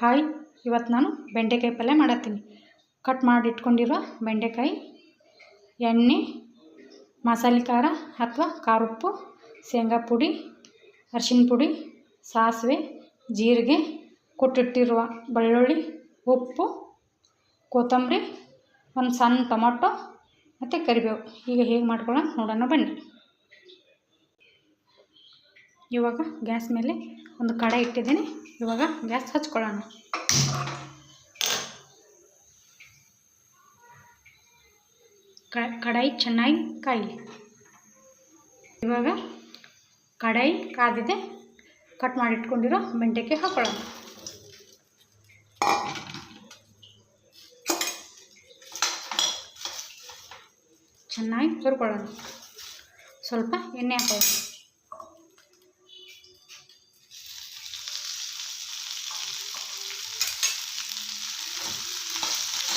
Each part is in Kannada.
ಹಾಯ್ ಇವತ್ತು ನಾನು ಬೆಂಡೆಕಾಯಿ ಪಲ್ಯ ಮಾಡತ್ತೀನಿ. ಕಟ್ ಮಾಡಿ ಇಟ್ಕೊಂಡಿರೋ ಬೆಂಡೆಕಾಯಿ, ಎಣ್ಣೆ, ಮಸಾಲೆ ಖಾರ ಅಥವಾ ಖಾರ ಉಪ್ಪು, ಶೇಂಗಾ ಪುಡಿ, ಅರ್ಶಿಣ ಪುಡಿ, ಸಾಸಿವೆ, ಜೀರಿಗೆ, ಕೊಟ್ಟಿಟ್ಟಿರುವ ಬೆಳ್ಳುಳ್ಳಿ, ಉಪ್ಪು, ಕೊತ್ತಂಬರಿ, ಒಂದು ಸಣ್ಣ ಟೊಮೊಟೊ ಮತ್ತು ಕರಿಬೇವು. ಈಗ ಹೇಗೆ ಮಾಡ್ಕೊಳ್ಳೋಣ ನೋಡೋಣ ಬನ್ನಿ. ಇವಾಗ ಗ್ಯಾಸ್ ಮೇಲೆ ಒಂದು ಕಡೆ ಇಟ್ಟಿದ್ದೀನಿ. ಇವಾಗ ಗ್ಯಾಸ್ ಹಚ್ಕೊಳ್ಳೋಣ. ಕಡಾಯಿ ಚೆನ್ನಾಗಿ ಕಾಯಲಿ. ಇವಾಗ ಕಡಾಯಿ ಕಾದಿದೆ. ಕಟ್ ಮಾಡಿಟ್ಕೊಂಡಿರೋ ಬೆಂಡೆಕಾಯಿ ಹಾಕೊಳ್ಳೋಣ. ಚೆನ್ನಾಗಿ ತುರ್ಕೊಳ್ಳೋಣ ಸ್ವಲ್ಪ ಎಣ್ಣೆ ಹಾಕೊಳ್ಳೋಣ.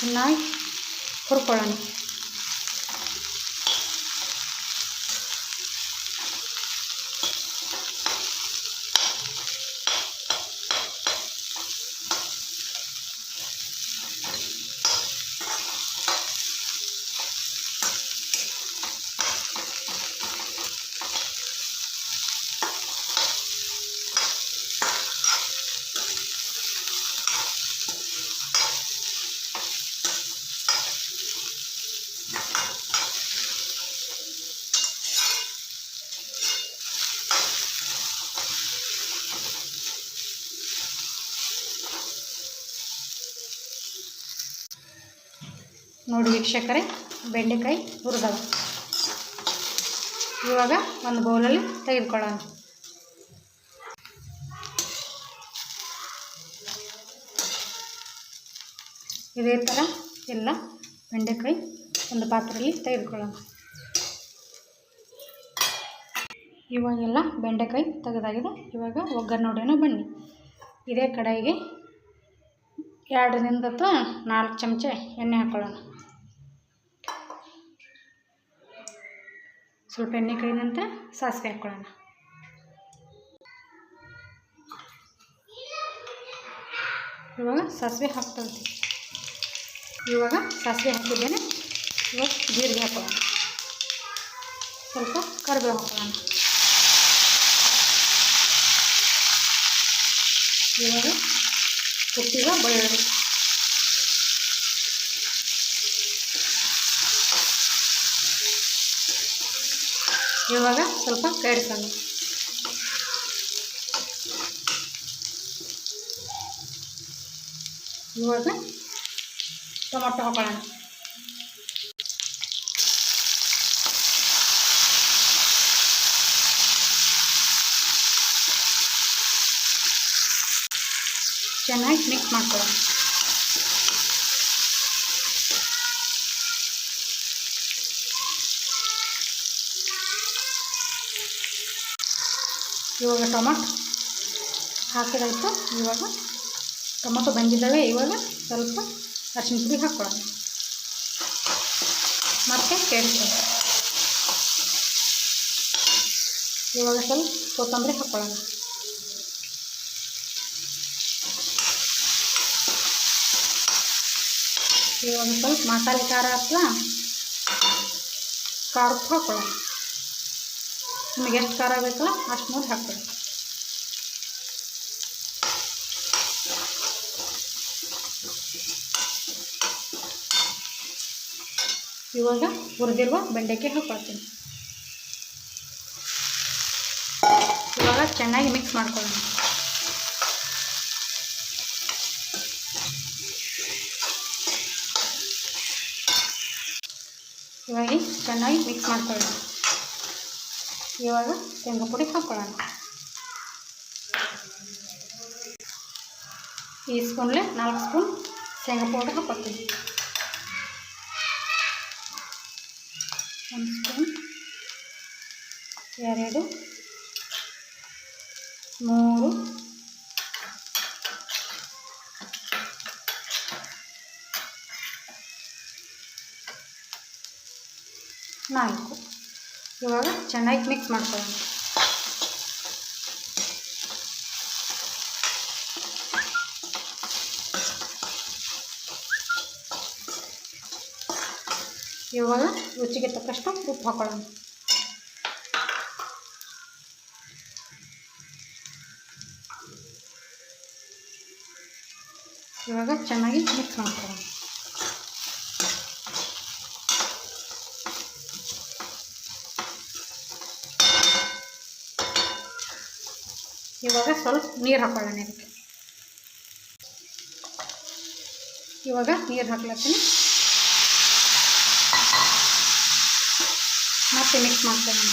ಚೆನ್ನಾಗಿ ಹುರ್ಕೊಳ್ಳೋಣ ನೋಡಿ ವೀಕ್ಷಕರೇ, ಬೆಂಡೆಕಾಯಿ ಹುರಿದವ. ಇವಾಗ ಒಂದು ಬೌಲಲ್ಲಿ ತೆಗೆದುಕೊಳ್ಳೋಣ. ಇದೇ ಥರ ಎಲ್ಲ ಬೆಂಡೆಕಾಯಿ ಒಂದು ಪಾತ್ರೆಯಲ್ಲಿ ತೆಗೆದುಕೊಳ್ಳೋಣ. ಇವಾಗೆಲ್ಲ ಬೆಂಡೆಕಾಯಿ ತೆಗೆದಾಗಿದೆ. ಇವಾಗ ಒಗ್ಗರಣೆ ಬನ್ನಿ. ಇದೇ ಕಡಾಯಿಗೆ ಎರಡರಿಂದ ಅಥವಾ ನಾಲ್ಕು ಚಮಚ ಎಣ್ಣೆ ಹಾಕ್ಕೊಳ್ಳೋಣ ಸ್ವಲ್ಪ ಎಣ್ಣೆ ಕೈ ನಂತರ ಸಾಸಿವೆ ಹಾಕ್ಕೊಳ್ಳೋಣ ಇವಾಗ ಸಾಸಿವೆ ಹಾಕ್ತಾ ಇವಾಗ ಸಾಸಿವೆ ಹಾಕಿದ್ದೇನೆ. ಇವಾಗ ಜೀರಿಗೆ ಹಾಕೊಳ್ಳೋಣ. ಸ್ವಲ್ಪ ಕರಿಬೇವು ಹಾಕೊಳ್ಳೋಣ. ಇವಾಗ ಕೊಟ್ಟಿರೋ ಬೆಳ್ಳುಳ್ಳಿ. ಇವಾಗ ಸ್ವಲ್ಪ ಕೆಡ್ಸೋಣ ಇವಾಗ ಟೊಮೊಟೊ ಹಾಕೊಳ್ಳೋಣ. ಚೆನ್ನಾಗಿ ಮಿಕ್ಸ್ ಮಾಡ್ಕೊಳ್ಳೋಣ. ಇವಾಗ ಟೊಮೊಟೊ ಹಾಕಿದಾಯ್ತು. ಇವಾಗ ಟೊಮೊಟೊ ಬಂದಿದ್ದಾವೆ ಇವಾಗ ಸ್ವಲ್ಪ ಅರಿಶಿನ ಪುಡಿ ಹಾಕ್ಕೊಳ್ಳೋಣ. ಮತ್ತು ಕೇಳ್ತೀನಿ. ಇವಾಗ ಸ್ವಲ್ಪ ಕೊತ್ತಂಬರಿ ಹಾಕ್ಕೊಳ್ಳೋಣ. ಇವಾಗ ಸ್ವಲ್ಪ ಮಸಾಲೆ ಖಾರ ಅಥವಾ ಖಾರ ಹಾಕ್ಕೊಳ್ಳೋಣ. ನಿಮಗೆ ಎಷ್ಟು ಖಾರ ಬೇಕೋ ಅಷ್ಟು ನೋಡಿ ಹಾಕ್ಕೊಳ್ಳಿ ಇವಾಗ ಹುರಿದಿರುವ ಬೆಂಡೆಕಾಯಿ ಹಾಕ್ಕೊಳ್ತೀನಿ. ಇವಾಗ ಚೆನ್ನಾಗಿ ಮಿಕ್ಸ್ ಮಾಡ್ಕೊಳ್ಳೋಣ. ಇವಾಗ ಚೆನ್ನಾಗಿ ಮಿಕ್ಸ್ ಮಾಡ್ಕೊಳ್ಳೋಣ. ಇವಾಗ ಶೇಂಗಾ ಪುಡಿ ಹಾಕ್ಕೊಳ್ಳೋಣ ಈ ಸ್ಪೂನ್ಲೆ ನಾಲ್ಕು ಸ್ಪೂನ್ ಶೇಂಗಾ ಪೌಡರ್ ಹಾಕ್ಕೊಳ್ತೀನಿ ಒಂದು ಸ್ಪೂನ್, ಎರಡು, ಮೂರು, ನಾಲ್ಕು. ಇವಾಗ ಚೆನ್ನಾಗಿ ಮಿಕ್ಸ್ ಮಾಡ್ಕೊಳ್ಳೋಣ. ಇವಾಗ ರುಚಿಗೆ ತಕ್ಕಷ್ಟು ಉಪ್ಪು ಹಾಕೊಳ್ಳೋಣ. ಇವಾಗ ಚೆನ್ನಾಗಿ ಮಿಕ್ಸ್ ಮಾಡ್ಕೊಳ್ಳೋಣ. ಇವಾಗ ಸ್ವಲ್ಪ ನೀರು ಹಾಕೊಳ್ಳೋಣ ಇದಕ್ಕೆ. ಇವಾಗ ನೀರು ಹಾಕ್ಲತ್ತೀನಿ. ಮತ್ತೆ ಮಿಕ್ಸ್ ಮಾಡ್ತೇನೆ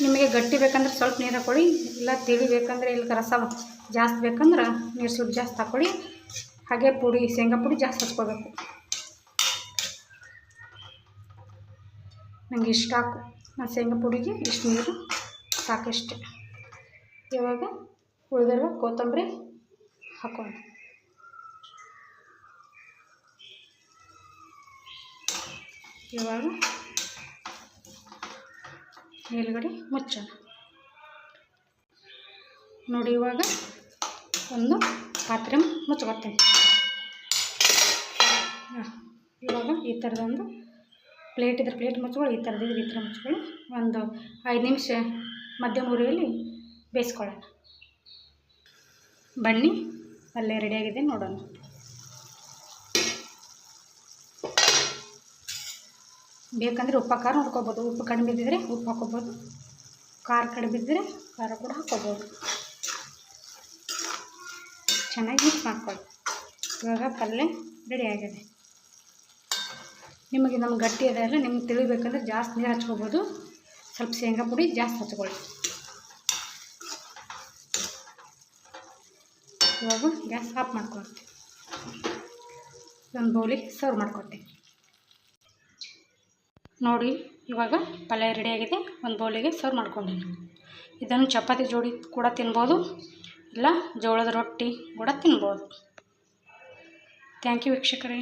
ನಿಮಗೆ ಗಟ್ಟಿ ಬೇಕಂದ್ರೆ ಸ್ವಲ್ಪ ನೀರು ಹಾಕೊಳ್ಳಿ, ಇಲ್ಲ ತಿಳಿ ಬೇಕಂದ್ರೆ ಇಲ್ಲಿ ರಸ ಜಾಸ್ತಿ ಬೇಕಂದ್ರೆ ನೀರು ಸ್ವಲ್ಪ ಜಾಸ್ತಿ ಹಾಕೊಳ್ಳಿ. ಹಾಗೆ ಪುಡಿ, ಶೇಂಗಾ ಪುಡಿ ಜಾಸ್ತಿ ಹಚ್ಕೋಬೇಕು ನನಗೆ ಇಷ್ಟ ಹಾಕು. ನಾನು ಶೇಂಗಾ ಪುಡಿಗೆ ಇಷ್ಟು ನೀರು ಸಾಕಷ್ಟೆ. ಇವಾಗ ಉಳಿದಿರುವ ಕೊತ್ತಂಬರಿ ಹಾಕೋಣ. ಇವಾಗ ಮೇಲುಗಡೆ ಮುಚ್ಚೋಣ. ನೋಡಿ, ಇವಾಗ ಒಂದು ಪಾತ್ರೆ ಮುಚ್ಕೊತೀನಿ ಇವಾಗ ಈ ಥರದೊಂದು ಪ್ಲೇಟ್ ಇದ್ರೆ ಪ್ಲೇಟ್ ಮುಚ್ಕೊಳ್ಳಿ, ಈ ಥರದ್ದು ಈ ಥರ ಮುಚ್ಕೊಳ್ಳಿ. ಒಂದು ಐದು ನಿಮಿಷ ಮಧ್ಯಮ ಉರಿಯಲ್ಲಿ ಬೇಯಿಸ್ಕೊಳ್ಳೋಣ. ಬನ್ನಿ, ಪಲ್ಯ ರೆಡಿಯಾಗಿದೆ ನೋಡೋಣ. ಬೇಕಂದರೆ ಉಪ್ಪು, ಖಾರ ನೋಡ್ಕೊಬೋದು ಉಪ್ಪು ಕಡಿಮೆ ಬಿದ್ದಿದ್ರೆ ಉಪ್ಪು ಹಾಕೋಬೋದು ಖಾರ ಕಡಿಮೆ ಇದ್ದರೆ ಖಾರ ಕೂಡ ಹಾಕೋಬೋದು ಚೆನ್ನಾಗಿ ಮಿಕ್ಸ್ ಮಾಡ್ಕೊಳ್ಳಿ. ಇವಾಗ ಪಲ್ಯ ರೆಡಿ ಆಗಿದೆ. ನಿಮಗೆ ನಮ್ಗೆ ಗಟ್ಟಿ ಅದ ಎಲ್ಲ ನಿಮ್ಗೆ ತಿಳಿಬೇಕಂದ್ರೆ ಜಾಸ್ತಿ ನೀರು ಹಚ್ಕೋಬೋದು. ಸ್ವಲ್ಪ ಶೇಂಗಾ ಪುಡಿ ಜಾಸ್ತಿ ಹಚ್ಕೊಳ್ಳಿ. ಇವಾಗ ಗ್ಯಾಸ್ ಆಫ್ ಮಾಡ್ಕೊಳ್ತೀವಿ ಒಂದು ಬೌಲಿ ಸರ್ವ್ ಮಾಡ್ಕೊಳ್ತೀನಿ. ನೋಡಿ, ಇವಾಗ ಪಲ್ಯ ರೆಡಿಯಾಗಿದೆ ಒಂದು ಬೌಲಿಗೆ ಸರ್ವ್ ಮಾಡ್ಕೊಂಡಿನಿ. ಇದನ್ನು ಚಪಾತಿ ಜೋಡಿ ಕೂಡ ತಿನ್ಬೋದು. ಇಲ್ಲ, ಜೋಳದ ರೊಟ್ಟಿ ಕೂಡ ತಿನ್ಬೋದು. ಥ್ಯಾಂಕ್ ಯು ವೀಕ್ಷಕರೇ.